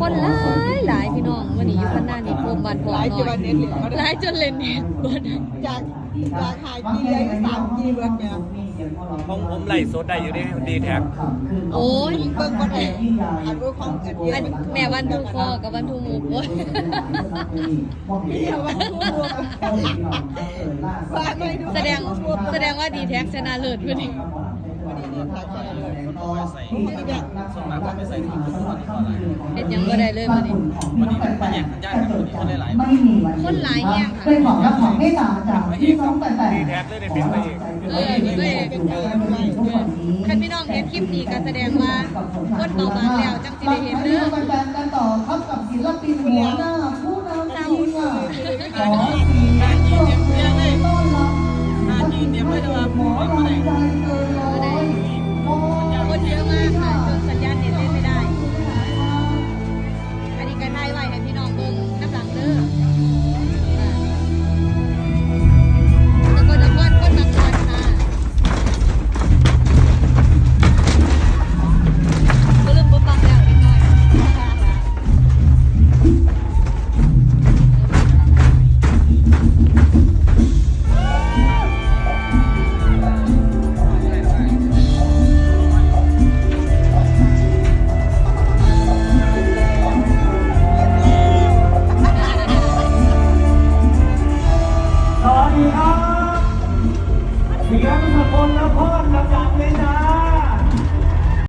คนหลายหลายพี่น้องวันนี้อยู่ข้างหน้านี่โคมบานพอหลายน้จอนยเน็ตเหลืองเขาหลายจนเล่นเน็ตเบิดจากจากหายกีเลยสามกีเบิร์ดเนี่ยผมผมไล่สดได้อยู่ในดีแท็กโอ้ยเบิ่งคนเองอันว่าของอันเดียอันแม่วันทูคอกับวันทูหมูโอ้ยเดียววันทูรวมว่าไม่ดูแสดงแสดงว่าดีแท็กชนะเลิศวันนี้ วันนี้เนี่ยทักใจเลยที่เนี่ยส่วนมากก็ไม่ใส่ถุงมือก่อนก่อนเลยเฮ็ดหยังก็ได้เลยวันนี้วันนี้มันแยกกันยากกันวันนี้เขาได้หลายไม่มีวันคนหลายแยค่ะเป็นของรับของเมตตางจากพี่น้องแฟนๆดีแท็กเลยได้เป็นพระเอกเออเป็นพระเอกคันพี่น้องเห็นคลิปนี้ก็แสดงว่าคนเบาบางแล้วจังสิได้เห็นมาเด้อแฟนกันต่อครับกับศิลปิน วัดีครับ มีการทุกคนนะ